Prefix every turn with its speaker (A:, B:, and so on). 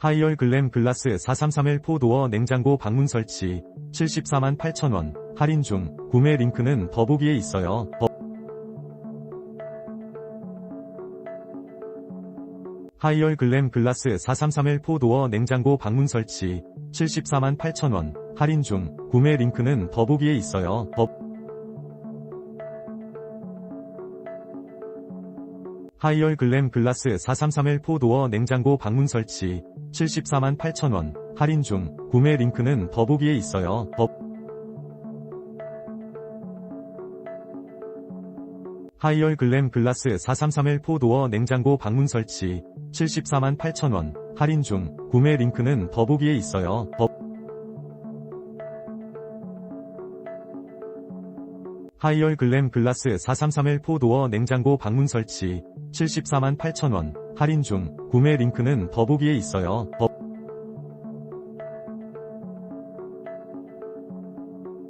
A: 하이얼 글램 글라스 433L 포도어 냉장고 방문 설치. 74만 8천원. 할인 중. 구매 링크는 더보기에 있어요. 더- 하이얼 글램 글라스 433L 포도어 냉장고 방문 설치. 74만 8천원. 할인 중. 구매 링크는 더보기에 있어요. 더- 하이얼 글램 글라스 433L 포도어 냉장고 방문 설치. 74만 8천원. 할인 중. 구매 링크는 더보기에 있어요. 더- 하이얼 글램 글라스 433L 포도어 냉장고 방문 설치. 74만 8천원. 할인 중. 구매 링크는 더보기에 있어요. 더- 하이얼 글램 글라스 433L 포도어 냉장고 방문 설치. 74만 8천원. 할인 중. 구매 링크는 더보기에 있어요. 더-